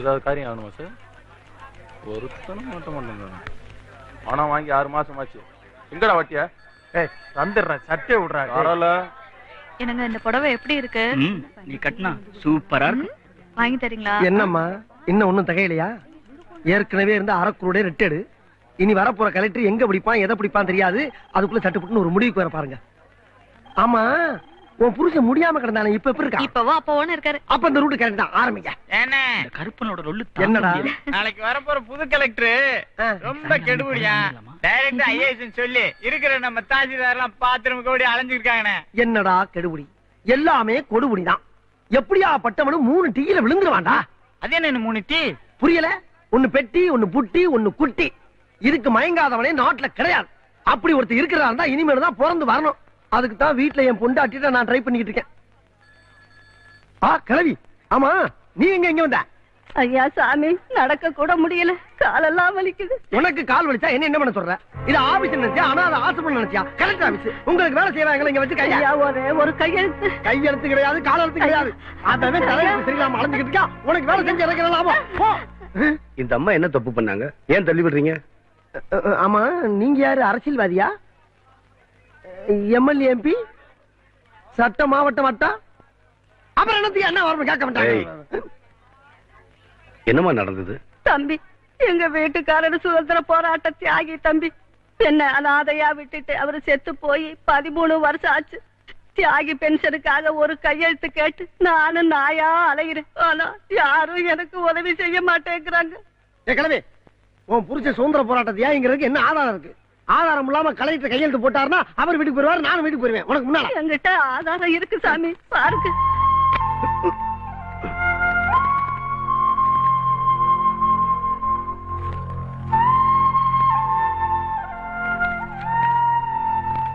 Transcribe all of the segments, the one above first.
ஏதாவது காரியம் ஆகணுமா சார் ஒருத்தனும் மாட்ட மாட்டேங்கிறாங்க பணம் வாங்கி ஆறு மாசம் ஆச்சு. எங்கடா வட்டியா? ஏய் வந்துடுறேன் சட்டை விடுறா டேய். வரல என்னங்க இந்த புடவை எப்படி இருக்கு? நீ கட்டினா சூப்பரா இருக்கு. வாங்கி தரீங்களா? என்னம்மா இன்னும் ஒண்ணும் தகையிலையா? ஏற்கனவே இருந்த அறக்குருடைய ரிட்டடு. இனி வரப்போற கலெக்டர் எங்க பிடிப்பான் எதை பிடிப்பான் தெரியாது. அதுக்குள்ள சட்டுப்புட்டுன்னு ஒரு முடிவுக்கு வர பாருங்க. ஆமா உன் புருஷன் முடியாம கிடந்தானே இப்ப எப்படி இருக்கா இப்பவோ அப்பவோன்னு இருக்காரு. அப்ப இந்த ரூட் கரெக்ட் தான் ஆரம்பிங்க. இந்த கருப்பனோட ரொல்லு தாங்க என்னடா? நாளைக்கு வரப்போற புது கலெக்டர். ரொம்ப கெடுபடியா? டைரக்டா ஐஏஎஸ் சொல்லி இருக்கிற நம்ம தாசில்தார் எல்லாம் பாத்ரூம் கூடி அலைஞ்சிருக்காங்கண்ணே. என்னடா கெடுபுடி? எல்லாமே கொடுபுடி தான் எப்படியா பட்டவனும் மூணு டீயில விழுந்துருவான்டா? அது என்ன மூணு டீ? புரியல? ஒண்ணு பெட்டி ஒண்ணு புட்டி ஒண்ணு குட்டி. இதுக்கு மயங்காதவனே நாட்டுல கிடையாது. அப்படி ஒருத்தர் இருக்கிறதா இருந்தா இனிமேல் தான் பிறந்து வரணும். அதுக்கு தான் வீட்டுல என் பொண்டாட்டிட்ட நான் ட்ரை பண்ணிக்கிட்டு இருக்கேன். ஆ கிளவி ஆமா நீ எங்க எங்க வந்த? ஐயா சாமி நடக்க கூட முடியல. காலெல்லாம் வலிக்குது. உனக்கு கால் வலிச்சா என்ன என்ன பண்ண சொல்ற? இது ஆபீஸ் நினைச்சியா? ஆனா அது ஆசிரமம் நினைச்சியா? கலெக்டர் ஆபீஸ் உங்களுக்கு வேலை செய்வாங்க இங்க வச்சு கையா ஒரே ஒரு கையெழுத்து கையெழுத்து கிடையாது கால் எழுத்து கிடையாது. அதவே தலைவர் சரியில்லாம அலைஞ்சுக்கிட்டு இருக்கா? உனக்கு வேலை செஞ்சு இறக்கிற லாபம் போ. இந்த அம்மா என்ன தப்பு பண்ணாங்க? ஏன் தள்ளி விடுறீங்க? ஆமா நீங்க யாரு? அரசியல்வாதியா? எம்எல்ஏ எம்பி சட்ட மாவட்ட வட்டம் அப்புறம் என்னத்துக்கு என்ன வரணும் கேட்க. மாட்டாங்க. என்னம்மா நடந்தது? தம்பி எங்க வீட்டுக்காரர் சுதந்திர போராட்ட தியாகி தம்பி. என்ன அனாதையா விட்டுட்டு அவரு செத்து போய் பதிமூணு வருஷம் ஆச்சு. தியாகி பென்ஷனுக்காக ஒரு கையெழுத்து கேட்டு நானும் நாயா அலைகிறேன் ஆனா யாரும் எனக்கு உதவி செய்ய மாட்டேங்கிறாங்க. கிளம்பி உன் புருஷ சுதந்திர போராட்டத்தை ஏங்கிறதுக்கு என்ன ஆதாரம் இருக்கு? ஆதாரம் இல்லாம கலெக்டர் கையெழுத்து போட்டாருன்னா அவர் வீட்டுக்கு போயிருவாரு நானும் வீட்டுக்கு போயிருவேன். உனக்கு முன்னால. என்கிட்ட ஆதாரம் இருக்கு சாமி. பாருங்க.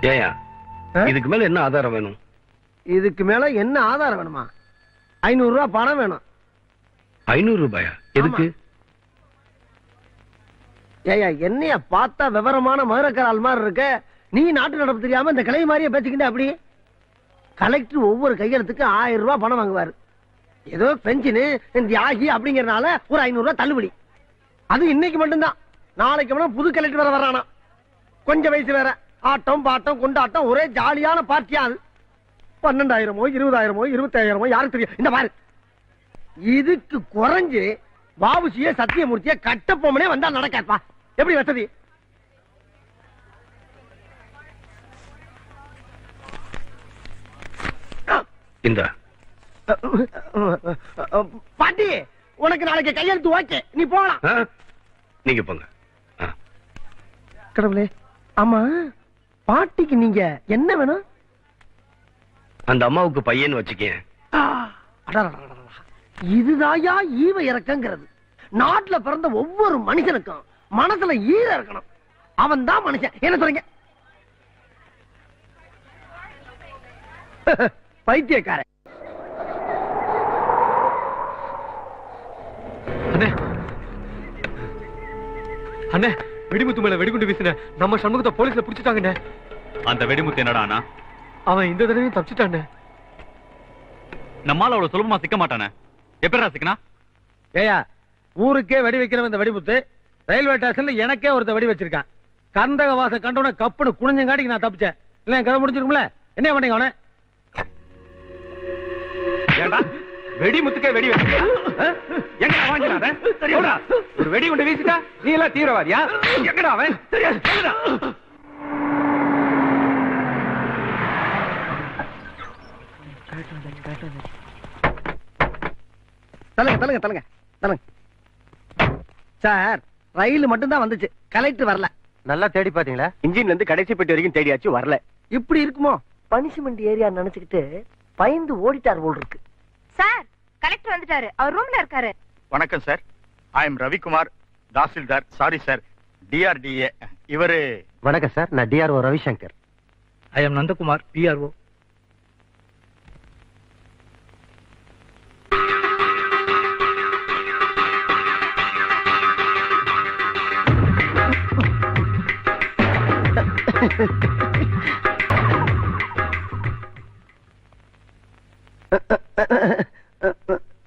ஏயா? இதுக்கு மேல என்ன ஆதாரம் வேணும்? இதுக்கு மேல என்ன ஆதாரம் வேணுமா? ஐநூறு ரூபாய் பணம் வேணும். ஐநூறு ரூபாயா? எதுக்கு? ஏயா என்னைய பார்த்தா விவரமான மதுரக்கரால் மாதிரி இருக்க? நீ நாட்டு நடப்பு தெரியாம இந்த கிளை மாதிரியே பேசிக்கிட்ட அப்படி? கலெக்டர் ஒவ்வொரு கையெழுத்துக்கு ஆயிரம் ரூபாய் பணம் வாங்குவாரு. ஏதோ பென்ஷனு தியாகி அப்படிங்கறனால ஒரு ஐநூறு ரூபாய் தள்ளுபடி. அது இன்னைக்கு மட்டும்தான். நாளைக்கு வேணா புது கலெக்டர் வேற வரானா கொஞ்சம் வயசு வேற. ஆட்டம் பாட்டம் கொண்டாட்டம் ஒரே ஜாலியான பார்ட்டியா அது. பன்னெண்டாயிரமோ இருபதாயிரமோ இருபத்தாயிரமோ யாருக்கு தெரியும்? இந்த பாரு. இதுக்கு குறைஞ்சு பாபுசிய சத்தியமூர்த்திய கட்டப்போமனே வந்தா நடக்காதுப்பா எப்படி வசதி இந்த பாட்டி உனக்கு நாளைக்கு கையெழுத்து ஓகே நீ போகலாம் ஆ? நீங்க போங்க. கடவுளே ஆமா பாட்டிக்கு நீங்க என்ன வேணும் அந்த அம்மாவுக்கு பையன் வச்சுக்கேன். இதுதாயா ஈவ இறக்கங்கிறது நாட்டுல பிறந்த ஒவ்வொரு மனுஷனுக்கும் மனசுல ஈர இருக்கணும். அவன் தான் மனுஷன். என்ன சொல்றீங்க பைத்தியக்காரன். அண்ணே. அண்ணே வெடிமுத்து மேல வெடிகுண்டு வீசின நம்ம சண்முகத்தை போலீஸ்ல புடிச்சிட்டாங்கண்ணே. அந்த வெடிமுத்து என்னடா அண்ணா? அவன் இந்த தடவையும் தப்பிச்சிட்டானே. நம்மால அவ்வளவு சுலபமா சிக்க மாட்டானே. எப்படிடா சிக்கனா? ஏயா ஊருக்கே வெடி வைக்கிறவன் இந்த வெடிமுத்து. ரயில்வே ஸ்டேஷன்ல எனக்கே ஒருத்த வெடி வச்சிருக்கான். கந்தக வாச கண்டவன கப்புனு குனிஞ்சங்காட்டிக்கு நான் தப்பிச்சேன். இல்ல என் கதை முடிஞ்சிருக்கும்ல? என்ன பண்ணீங்க அவனை? வெடி? எங்கடா வாங்கினாத தெரியுமா ஒரு வெடி கொண்டு வீசிட்டா நீ எல்லாம் தீவிரவாதியா? எங்கடா அவன்? சொல்லுடா. தலங்க தலங்க தலங்க தலங்க சார் ரயில் மட்டும்தான் வந்துச்சு. கலெக்டர் வரல. நல்லா தேடி பாத்தீங்களா இன்ஜின்ல இருந்து கடைசி பெட்டி வரைக்கும் தேடியாச்சு வரல. இப்படி இருக்குமோ? பனிஷ்மெண்ட் ஏரியா நினைச்சுக்கிட்டு பயந்து ஓடிட்டார் போல் இருக்கு. சார் கலெக்டர் வந்துட்டாரு. அவர் ரூம்ல இருக்காரு. வணக்கம் sir. I am Ravikumar tahsildar. Sorry sir DRDA இவரு வணக்கம் சார். நான் DRO Ravishankar. I am Nandakumar PRO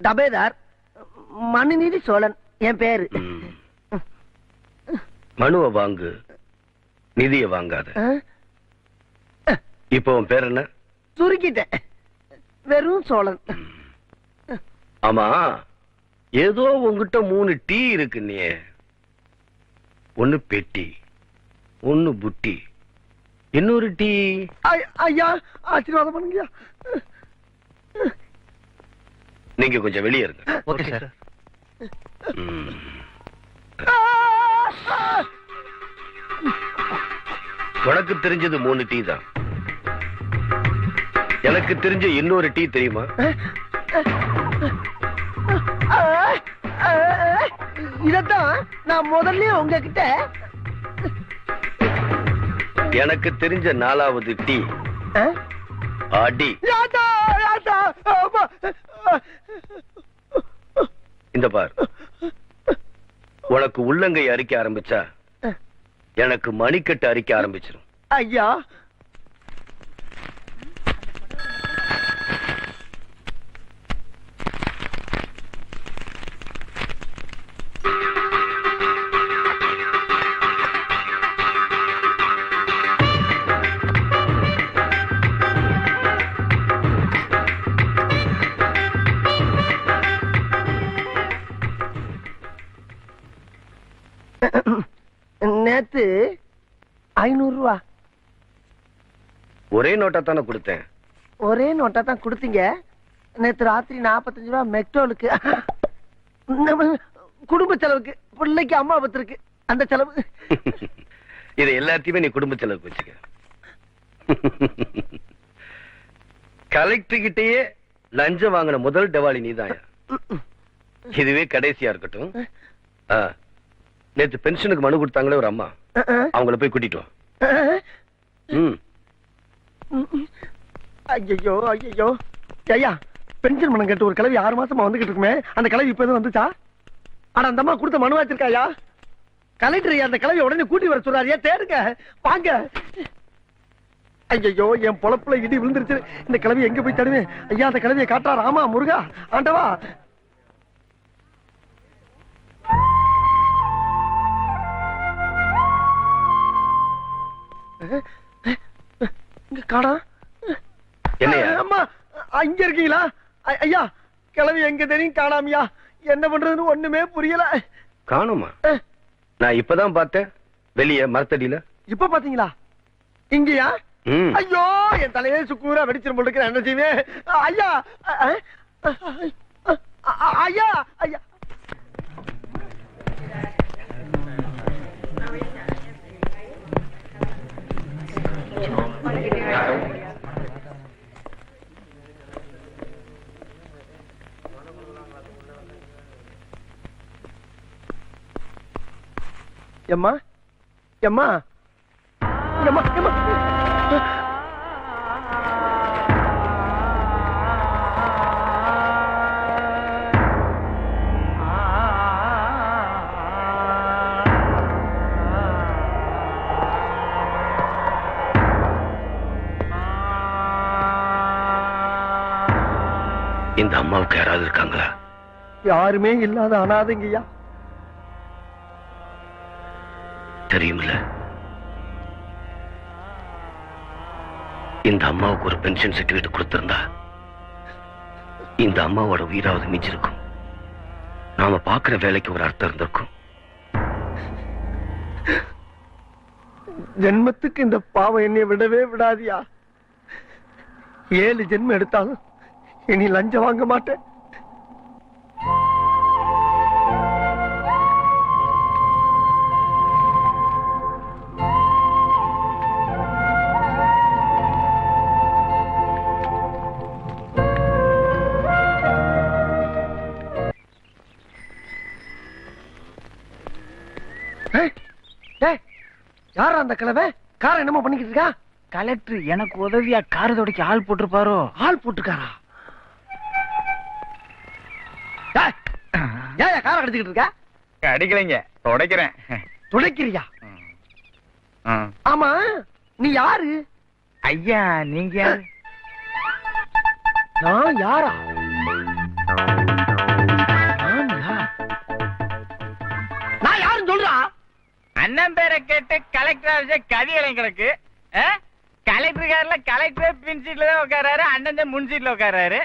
டபேதார் Manuneedhi Chozhan என் பேரு. மனுவை வாங்கு நிதிய வாங்காத? இப்போ உன் பேர் என்ன? சுருக்கிட்டேன். வெறும் சோழன். ஆமா ஏதோ உன்கிட்ட மூணு டீ இருக்கு நீ. ஒண்ணு பெட்டி ஒண்ணு புட்டி. இன்னொரு டீ ஐயா ஆசீர்வாதம் பண்ணுங்கய்யா நீங்க கொஞ்சம் வெளியே இருங்க ஓகே சார். உனக்கு தெரிஞ்சது மூணு டீ தான் எனக்கு தெரிஞ்ச இன்னொரு டீ தெரியுமா இதத்தான் நான் முதல்ல உங்ககிட்ட எனக்கு தெரிஞ்ச நாலாவது டீ? அடி. இந்த பார். உனக்கு உள்ளங்கை அரிக்க ஆரம்பிச்சா எனக்கு மணிக்கட்டு அரிக்க ஆரம்பிச்சிடும் ஐயா. ஐநூறு ரூபா ஒரே நோட்டா தானே கொடுத்தேன். ஒரே நோட்டா தான் கொடுத்தீங்க. நேத்து ராத்திரி நாற்பத்தஞ்சு ரூபா மெக்டோலுக்கு. நம்ம குடும்ப செலவுக்கு பிள்ளைக்கு அம்மா பத்திருக்கு. அந்த செலவு. இது எல்லாத்தையுமே நீ குடும்ப செலவுக்கு வச்சுக்க. கலெக்டர் கிட்டயே லஞ்சம் வாங்கின முதல் டெவாலி நீதான் இதுவே கடைசியா இருக்கட்டும். நேத்து பென்ஷனுக்கு மனு கொடுத்தாங்களே ஒரு அம்மா. அவங்கள போய் கூட்டிட்டு ஐயோ ஐயோ ஐயா பென்ஷன் மனம் கேட்டு ஒரு கிளவி ஆறு மாசமா வந்துகிட்டு இருக்குமே. அந்த கிளவி இப்ப எதுவும் வந்துச்சா? ஆனா அந்த அம்மா கொடுத்த மனு வச்சிருக்காயா? கலெக்டர் அந்த கிளவி உடனே கூட்டி வர சொல்றாரு தேடுங்க வாங்க. ஐயோ என் பொழப்புல இடி விழுந்துருச்சு. இந்த கிளவி எங்க போய் தடுவேன்? ஐயா அந்த கிளவியை காட்டுறா ராமா முருகா ஆண்டவா. இங்க காணா. என்னையா? அம்மா அங்க இருக்கீங்களா? ஐயா கிளவி எங்க தெரியும் காணாமியா? என்ன பண்றதுன்னு ஒண்ணுமே புரியல. காணுமா? நான் இப்பதான் பார்த்தேன். வெளிய மரத்தடியில. இப்ப பாத்தீங்களா? இங்கயா? ஐயோ என் தலையே சுக்கூரா வெடிச்சிரும் நான் என்ன செய்வேன்? ஐயா ஐயா ஐயா. எம்மா? எம்மா? எம்மா? எம்மா? இந்த அம்மாவுக்கு யாராவது இருக்காங்களா? யாருமே இல்லாத அனாதைங்கய்யா. தெரியுமில்ல. இந்த அம்மாவுக்கு ஒரு பென்ஷன் சர்டிபிகேட் கொடுத்திருந்தா இந்த அம்மாவோட உயிராவது மிஞ்சிருக்கும். நாம பாக்குற வேலைக்கு ஒரு அர்த்தம் இருந்திருக்கும். ஜென்மத்துக்கு இந்த பாவம் என்னை விடவே விடாதியா? ஏழு ஜென்மம் எடுத்தாலும் இனி லஞ்சம் வாங்க மாட்டேன். யாரா அந்த கிழவை காரை என்னமோ பண்ணிக்கிட்டு இருக்கா? கலெக்டர் எனக்கு உதவியா கார் துடைக்க ஆள் போட்டிருப்பாரோ? ஆள் போட்டுக்காரா ஏன் கார கடிச்சுக்கிட்டு இருக்கா? அடிக்கலைங்க. துடைக்கிறேன். துடைக்கிறியா? ஆமா நீ யாரு? ஐயா நீங்க யாரு? நான் யாரா? நான் யாரும் சொல்றா. அண்ணன் பேரை கேட்டு கலெக்டர் ஆஃபீஸ் கதிகளையும் கிடக்கு. கலெக்டர் காரில் கலெக்டர் பின் சீட்ல தான் அண்ணன் முன் சீட்ல உட்காராரு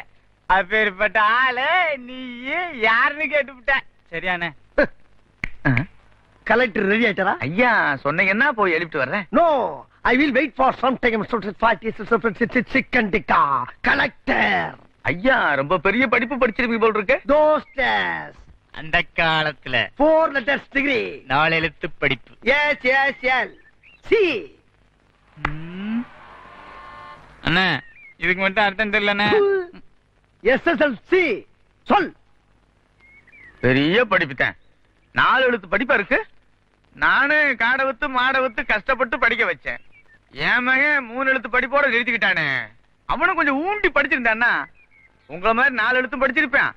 அப்பேற்பட்ட ஆளு நீ யாருன்னு கேட்டுவிட்ட சரியாண்ணே. Collector ready ஆயிட்டாரா? ஐயா சொன்னீங்கன்னா போய் எழுப்பிட்டு வர்றேன் no I will wait for some time chicken tikka collector ஐயா ரொம்ப பெரிய படிப்பு படிச்சிருப்பீங்க போல் இருக்கு. தோஸ்டர்ஸ் அந்த காலத்துல ஃபோர் லெட்டர்ஸ் டிகிரி நாலு எழுத்து படிப்பு. எஸ் எஸ் எல் சி அண்ணா இதுக்கு மட்டும் அர்த்தம் தெரியலண்ணே. எஸ்எஸ்எல்சி. சொல். பெரிய படிப்புட்டேன் நாலு எழுத்து படிப்பா இருக்கு? நானு காடை வித்து மாடை வித்து கஷ்டப்பட்டு படிக்க வச்சேன். என் மகன் மூணு எழுத்து படிப்போட நிறுத்திக்கிட்டானே. அவனும் கொஞ்சம் ஊண்டி படிச்சிருந்தான்னா உங்கள மாதிரி நாலு எழுத்து படிச்சிருப்பேன்.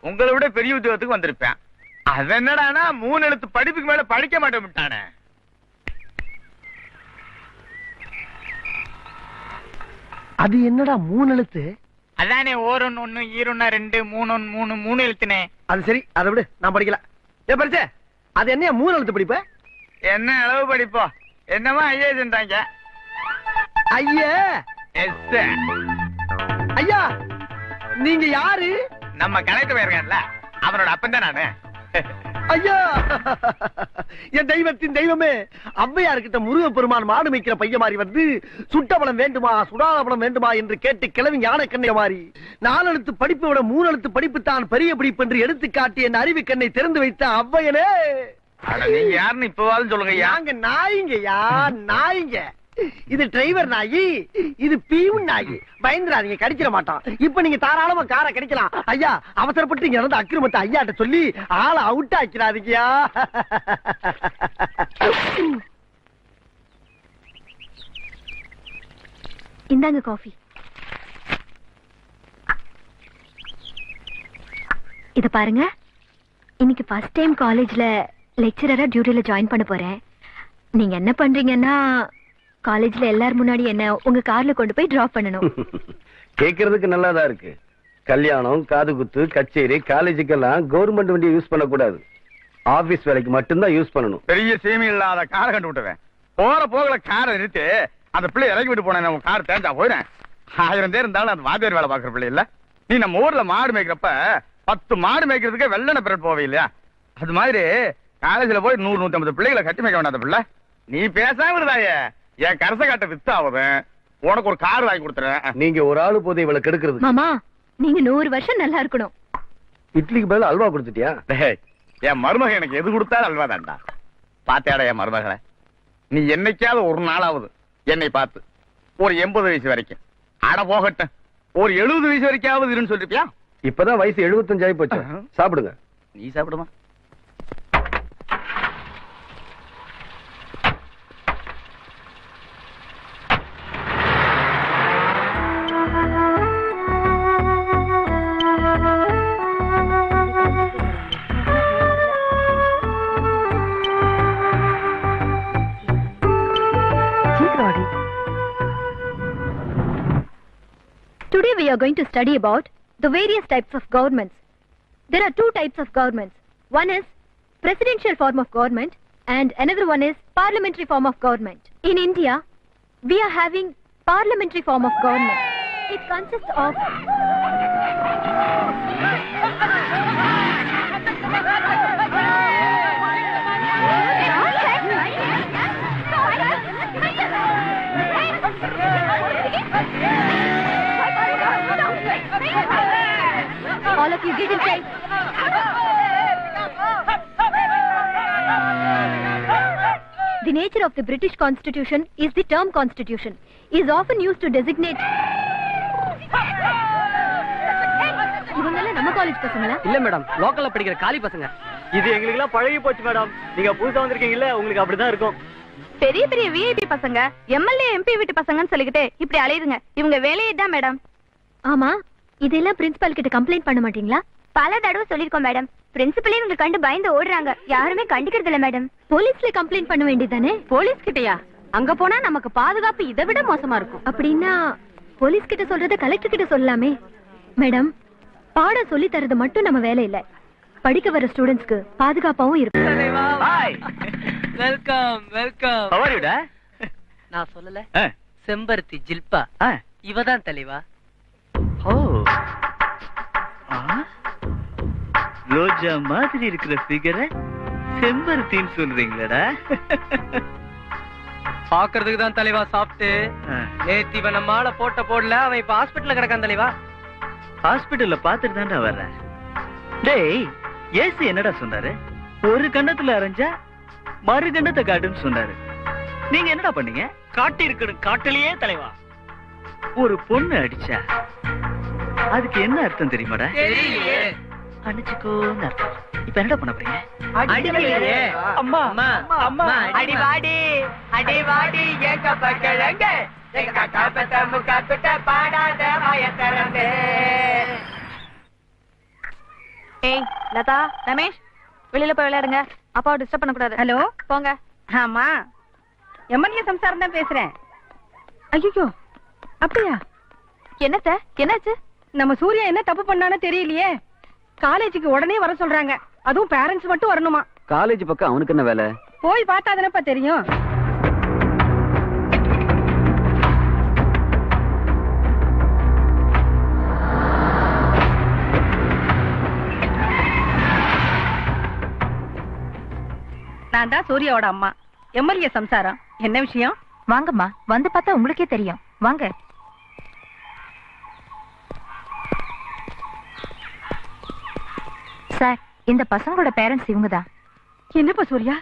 உங்களை விட பெரிய உத்தியோகத்துக்கு வந்திருப்பேன். அது என்னடானா மூணு எழுத்து படிப்புக்கு மேல படிக்க மாட்டேன் விட்டானே. அது என்னடா மூணு எழுத்து? அதானே ஓரொன்னு ஒண்ணு ஈரொன்னு ரெண்டு மூணு மூணு மூணு எழுத்துனே. அது சரி அதை விடு நான் படிக்கல. ஏ படிச்ச அது என்ன மூணு எழுத்து படிப்ப? என்ன அளவு படிப்போம் என்னமா ஐஏஜென்றாங்க ஐயா! எஸ். ஐயா நீங்க யாரு? நம்ம கலெக்டர் போயிருக்கான்ல அவனோட அப்பன் தான் நானு. ஐயா! என் தெய்வத்தின் தெய்வமே அவ்வையார்கிட்ட முருக பெருமான் மாடு மேய்க்கிற பையன் மாதிரி வந்து சுட்ட பழம் வேண்டுமா சுடாத பழம் வேண்டுமா என்று கேட்டு கிளவி ஞான கண்ணை மாறி நாலு எழுத்து படிப்பை விட மூணு எழுத்து படிப்பு தான் பெரிய படிப்பு என்று எடுத்து காட்டி என் அறிவு கண்ணை திறந்து வைத்த அவ்வையனே! யாருன்னு இப்பவாலும் சொல்லுங்க ஐயா. நாங்க நாய்ங்கய்யா நாய்ங்க. இது டிரைவர் நாயி இது பீவுன் நாயி. பயந்துராதீங்க கடிச்சிட மாட்டான். இப்ப நீங்க தாராளமா காரை கடிக்கலாம். ஐயா அவசரப்பட்டு இங்க நடந்த அக்கிரமத்தை ஐயாட்ட சொல்லி ஆளை அவுட் ஆக்கிறாதீங்கயா இந்தாங்க காஃபி இத பாருங்க. இன்னைக்கு ஃபர்ஸ்ட் டைம் காலேஜ்ல லெக்சரரா டியூட்டில ஜாயின் பண்ண போறேன். நீங்க என்ன பண்றீங்கன்னா காலேஜ்ல எல்லாரும் முன்னாடி என்ன உங்க கார்ல கொண்டு போய் டிராப் பண்ணணும். கேக்குறதுக்கு நல்லாதான் இருக்கு. கல்யாணம் காது குத்து கச்சேரி காலேஜுக்கெல்லாம் கவர்மெண்ட் வண்டியை யூஸ் பண்ணக்கூடாது. ஆபீஸ் வேலைக்கு மட்டும்தான் யூஸ் பண்ணணும். பெரிய சீமை இல்லாத காரை கண்டு விட்டுவேன் போற போகல காரை நிறுத்தி அந்த பிள்ளை இறக்கி விட்டு போனேன். உன் கார் தேஞ்சா போயிடுறேன் ஆயிரம் பேர் இருந்தாலும் அந்த வாத்தியார் வேலை பாக்குற பிள்ளை இல்ல. நீ நம்ம ஊர்ல மாடு மேய்க்கிறப்ப பத்து மாடு மேய்க்கிறதுக்கு வெள்ளன பிரெட் போவே இல்லையா? அது மாதிரி காலேஜ்ல போய் நூறு நூத்தி ஐம்பது பிள்ளைகளை கட்டி மேய்க்க வேண்டாம் பிள்ளை. நீ பேசாம இருந்தாயே. என் கரச காட்ட உனக்கு ஒரு கார் வாங்கி கொடுத்துறேன். நீங்க ஒரு ஆளு போது இவளை கெடுக்கிறது. மாமா நீங்க நூறு வருஷம் நல்லா இருக்கணும். இட்லிக்கு பதிலா அல்வா கொடுத்துட்டியா? டேய், என் மருமக எனக்கு எது கொடுத்தாலும் அல்வா தான்டா. பாத்தியாடா என் மருமகளை. நீ என்னைக்காவது ஒரு நாளாவது என்னை பார்த்து ஒரு எண்பது வயசு வரைக்கும். அட போகட்டும். ஒரு எழுபது வயசு வரைக்காவது இருன்னு சொல்லிருப்பியா? இப்பதான் வயசு 75 ஆகி போச்சு சாப்பிடுங்க. நீ சாப்பிடுமா? We are going to study about the various types of governments. There are two types of governments. One is presidential form of government and another one is parliamentary form of government. In India, we are having parliamentary form of government. It consists of All of you get inside. The nature of the British Constitution is the term constitution. Is often used to designate. இவங்கெல்லாம் நம்ம college பசங்களா? இல்ல madam லோக்கல்ல படிக்கிற காலி பசங்க. இது எங்களுக்கு எல்லாம் பழகி போச்சு மேடம் நீங்க புதுசா வந்திருக்கீங்கல்ல உங்களுக்கு அப்படிதான் இருக்கும். பெரிய பெரிய விஐபி பசங்க எம்எல்ஏ எம்பி வீட்டு பசங்கன்னு சொல்லிக்கிட்டு இப்படி அலையுதுங்க. இவங்க வேலையே தான் மேடம் ஆமா. இதெல்லாம் பிரின்சிபால் கிட்ட கம்ப்ளைண்ட் பண்ண மாட்டீங்களா? பல தடவை சொல்லிருக்கோம் மேடம் பிரின்சிபலே இவங்க கண்டு பயந்து ஓடுறாங்க. யாருமே கண்டுக்கிறது இல்ல மேடம் போலீஸ்ல கம்ப்ளைண்ட் பண்ண வேண்டியதானே போலீஸ் கிட்டயா? அங்க போனா நமக்கு பாதுகாப்பு இதை விட மோசமா இருக்கும். அப்படின்னா போலீஸ் கிட்ட சொல்றத கலெக்டர் கிட்ட சொல்லலாமே? மேடம் பாடம் சொல்லி தரது மட்டும் நம்ம வேலை இல்ல. படிக்க வர ஸ்டூடெண்ட்ஸ்க்கு பாதுகாப்பாவும் இருக்கும் வெல்கம் வெல்கம் நான் சொல்லல. செம்பருத்தி ஜில்பா. இவதான் தலைவா ஓ. ரோஜா மாதிரி இருக்கிற ஃபிகரை செம்பருத்தின்னு சொல்றீங்களடா. பாக்குறதுக்கு தான் தலைவா சாப்பிட்டு நேத்து இவன் நம்ம ஆளை போட்ட போடல அவன் இப்ப ஹாஸ்பிட்டல்ல கிடக்கான் தலைவா. ஹாஸ்பிடல்ல பாத்துட்டு தான்டா வர்றேன் டேய் ஏசி என்னடா சொன்னாரு? ஒரு கண்ணத்துல அரைஞ்சா மறு கண்ணத்தை காட்டுன்னு சொன்னாரு. நீங்க என்னடா பண்ணீங்க? காட்டி இருக்கணும் காட்டிலேயே தலைவா. ஒரு பொண்ணு அடிச்சா அதுக்கு என்ன அர்த்தம் தெரியுமாடா? அடிச்சுக்கோன்னு அர்த்தம் இப்ப என்னடா பண்ண போறீங்க. அம்மா அம்மா, அம்மா, அடி வாடி, அடி வாடி, எங்க பக்கலங்க, எங்க காப்பத்த முக்காத்துட்ட பாடாத திறந்து. ஏய் லதா ரமேஷ் வெளியில போய் விளையாடுங்க. அப்பாவை டிஸ்டர்ப் பண்ணக்கூடாது. ஹலோ? போங்க. ஆமா. எம்எல்ஏ சம்சாரம் தான் பேசுறேன். ஐயோ அப்படியா? என்னத்த? என்னாச்சு? நம்ம சூர்யா என்ன தப்பு பண்ணானோ தெரியலையே. காலேஜுக்கு உடனே வர சொல்றாங்க. அதுவும் பேரண்ட்ஸ் மட்டும் வரணுமா? காலேஜ் பக்கம் அவனுக்கு என்ன வேலை? போய் பார்த்தா தானப்பா தெரியும். நான் தான் சூர்யாவோட அம்மா. எம்எல்ஏ சம்சாரம். என்ன விஷயம்? வாங்கம்மா வந்து பார்த்தா உங்களுக்கே தெரியும். வாங்க. சார் இந்த பசங்களோட பேரண்ட்ஸ் இவங்க தான் என்னப்பா சூர்யா?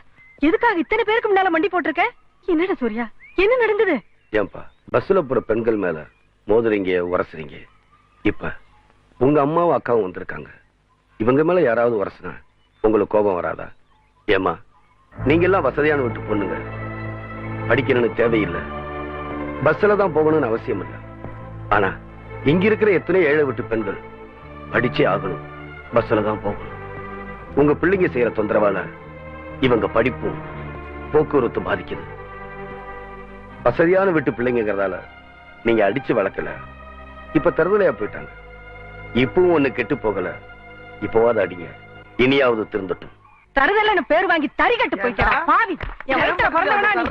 எதுக்காக இத்தனை பேருக்கு முன்னால மண்டி போட்டிருக்க? என்னடா சூர்யா? என்ன நடந்தது? ஏன்பா பஸ்ல போற பெண்கள் மேல மோதுறீங்க உரசுறீங்க. இப்ப உங்க அம்மாவும் அக்காவும் வந்திருக்காங்க. இவங்க மேல யாராவது உரசுனா உங்களுக்கு கோபம் வராதா? ஏமா நீங்க எல்லாம் வசதியான விட்டு பொண்ணுங்க. படிக்கணும்னு தேவையில்லை. பஸ்ல தான் போகணும்னு அவசியம் இல்லை ஆனா இங்க இருக்கிற எத்தனை ஏழை விட்டு பெண்கள் படிச்சே ஆகணும். பஸ்ல தான் போகணும். உங்க பிள்ளைங்க செய்யற தொந்தரவால இவங்க படிப்பும் போக்குவரத்து பாதிக்குது. வசதியான வீட்டு பிள்ளைங்கிறதால நீங்க அடிச்சு வளர்க்கல. இப்ப தருதலையா போயிட்டாங்க. இப்பவும் ஒண்ணு கெட்டு போகல. இப்போவாது அடிங்க. இனியாவது திருந்தட்டும். தருதல்ல பேர் வாங்கி தறி கட்டு போயிட்டா பாவி. என் வயித்துல பிறந்தவனா நீ?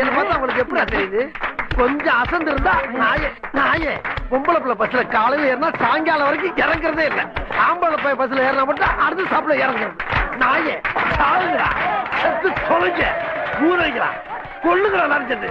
என்ன பார்த்தா உங்களுக்கு எப்படி தெரியுது? கொஞ்சம் அசந்து இருந்தா நாயே நாயே. பொம்பளை பிள்ளை பஸ்ல காலையில ஏறினா சாயங்காலம் வரைக்கும் இறங்குறதே இல்ல. ஆம்பளை போய் பஸ்ல ஏறினா மட்டும் அடுத்த சாப்பிட இறங்குறது. நாயே சாவுங்களா செத்து தொலைங்க ஊரைங்களா கொள்ளுங்களா நினைச்சது